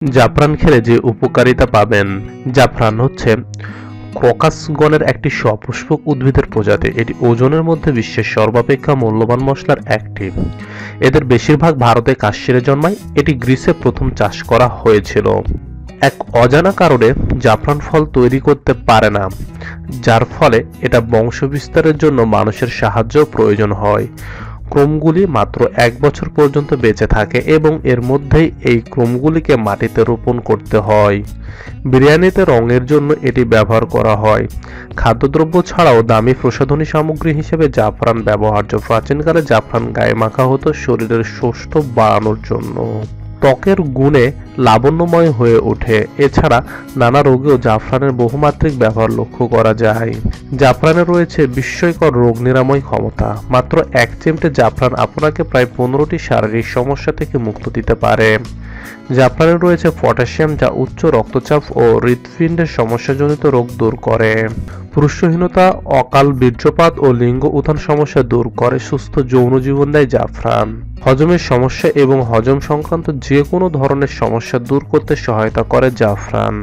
জাফরান খেলে যে উপকারিতা পাবেন। জাফরান হচ্ছে ক্রোকাস গণের একটি সপুষ্পক উদ্ভিদের প্রজাতি। এটি ওজনের মধ্যে বিশ্বের সর্বাপেক্ষা মূল্যবান মশলার একটি। এদের বেশিরভাগ ভারতে কাশ্মীরে জন্মায়। এটি গ্রিসে প্রথম চাষ করা হয়েছিল। এক অজানা কারণে জাফরান ফল তৈরি করতে পারে না, যার ফলে এটা বংশবিস্তারের জন্য মানুষের সাহায্য প্রয়োজন হয়। ক্রমগুলি মাত্র এক বছর পর্যন্ত বেঁচে থাকে এবং এর মধ্যেই এই ক্রমগুলিকে মাটিতে রোপণ করতে হয়। বিরিয়ানিতে রঙের জন্য এটি ব্যবহার করা হয়। খাদ্যদ্রব্য ছাড়াও দামি প্রসাধনী সামগ্রী হিসেবে জাফরান ব্যবহার্য। প্রাচীনকালে জাফরান গায়ে মাখা হতো শরীরের সুস্থ বাড়ানোর জন্য। ত্বকের গুণে লাবণ্যময় হয়ে ওঠে। এছাড়া নানা রোগেও জাফরানের বহুমাত্রিক ব্যবহার লক্ষ্য করা যায়। জাফরানে রয়েছে বিস্ময়কর রোগ নিরাময় ক্ষমতা। মাত্র এক চিমটে জাফরান আপনাকে প্রায় পনেরোটি শারীরিক সমস্যা থেকে মুক্ত দিতে পারে। জাফরানে রয়েছে পটাশিয়াম, যা উচ্চ রক্তচাপ ও হৃৎপিণ্ডের সমস্যাজনিত রোগ দূর করে। পুরুষহীনতা, অকাল বীর্যপাত ও লিঙ্গ উত্থান সমস্যা দূর করে, সুস্থ যৌন জীবন দেয় জাফরান। হজমের সমস্যা এবং হজম সংক্রান্ত যে কোনো ধরনের সমস্যা দূর করতে সহায়তা করে জাফরান।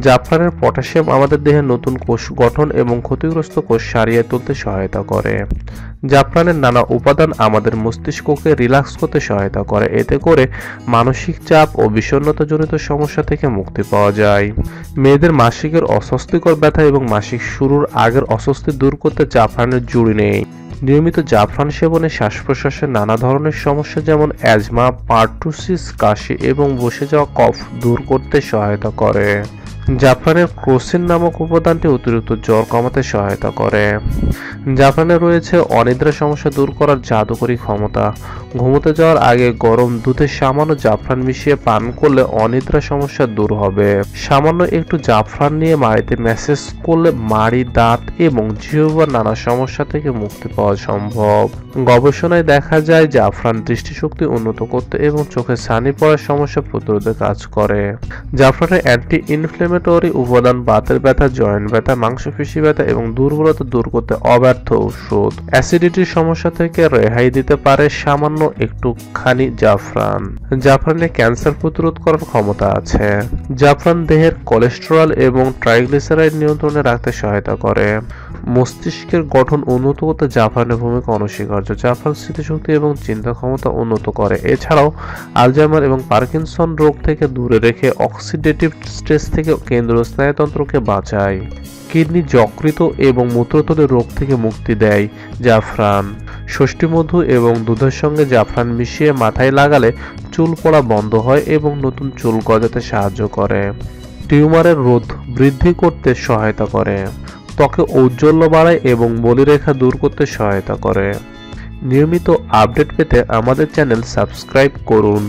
জাফরানের পটাশিয়াম আমাদের দেহে নতুন কোষ গঠন এবং ক্ষতিগ্রস্ত কোষ সারিয়ে তুলতে সহায়তা করে। জাফরানের নানা উপাদান আমাদের মস্তিষ্ককে রিল্যাক্স করতে সহায়তা করে। এতে করে মানসিক চাপ ও বিষণ্ণতাজনিত সমস্যা থেকে মুক্তি পাওয়া যায়। মেয়েদের মাসিকের অস্বস্তিকর ব্যথা এবং মাসিক শুরুর আগের অস্বস্তি দূর করতে জাফরানের জুড়ি নেই। নিয়মিত জাফরান সেবনে শ্বাস প্রশ্বাসের নানা ধরনের সমস্যা যেমন অ্যাজমা, পার্টুসিস, কাশি এবং বসে যাওয়া কফ দূর করতে সহায়তা করে। জাফরানের ক্রোসিন নামক উপাদানটি অতিরিক্ত জ্বর কমাতে সহায়তা করে। জাফরানে রয়েছে অনিদ্রা সমস্যা দূর করার জাদুকরী ক্ষমতা। ঘুমোতে যাওয়ার আগে গরম দুধে সামান্য জাফরান মিশিয়ে পান করলে অনিদ্রা সমস্যা দূর হবে। সামান্য একটু জাফরান নিয়ে মাড়িতে ম্যাসেজ করলে মাড়ি, দাঁত এবং জিহ্বার নানা সমস্যা থেকে মুক্তি পাওয়া সম্ভব। গবেষণায় দেখা যায় জাফরান দৃষ্টিশক্তি উন্নত করতে এবং চোখে ছানি পড়ার সমস্যা প্রতিরোধে কাজ করে। জাফরানের অ্যান্টি ইনফ্লেমেটরি উপাদান বাতের ব্যথা, জয়েন্ট ব্যথা, মাংসপেশি ব্যথা এবং দুর্বলতা দূর করতে অব্যর্থ ওষুধ অ্যাসিডিটির সমস্যা থেকে রেহাই দিতে পারে সামান্য একটু খানি জাফরান। জাফরানে ক্যান্সার প্রতিরোধ করার ক্ষমতা আছে। জাফরান দেহের কোলেস্টেরল এবং ট্রাইগ্লিসারাইড নিয়ন্ত্রণে রাখতে সহায়তা করে। মস্তিষ্কের গঠন উন্নত করতে জাফরানের ভূমিকা অনস্বীকার্য। জাফরান স্মৃতিশক্তি এবং চিন্তা ক্ষমতা উন্নত করে। এছাড়াও আলজাইমার এবং পার্কিনসন রোগ থেকে দূরে রেখে অক্সিডেটিভ স্ট্রেস থেকে কেন্দ্রীয় স্নায়ুতন্ত্রকে বাঁচায়। কিডনি যকৃত এবং মূত্রতলের রোগ থেকে মুক্তি দেয় জাফরান। ষষ্ঠীমধু এবং দুধের সঙ্গে জাফরান মিশিয়ে মাথায় লাগালে চুল পড়া বন্ধ হয় এবং নতুন চুল গজাতে সাহায্য করে। টিউমারের রোধ বৃদ্ধি করতে সহায়তা করে। ত্বকে ঔজ্জ্বল্য বাড়ায় এবং বলিরেখা দূর করতে সহায়তা করে। নিয়মিত আপডেট পেতে আমাদের চ্যানেল সাবস্ক্রাইব করুন।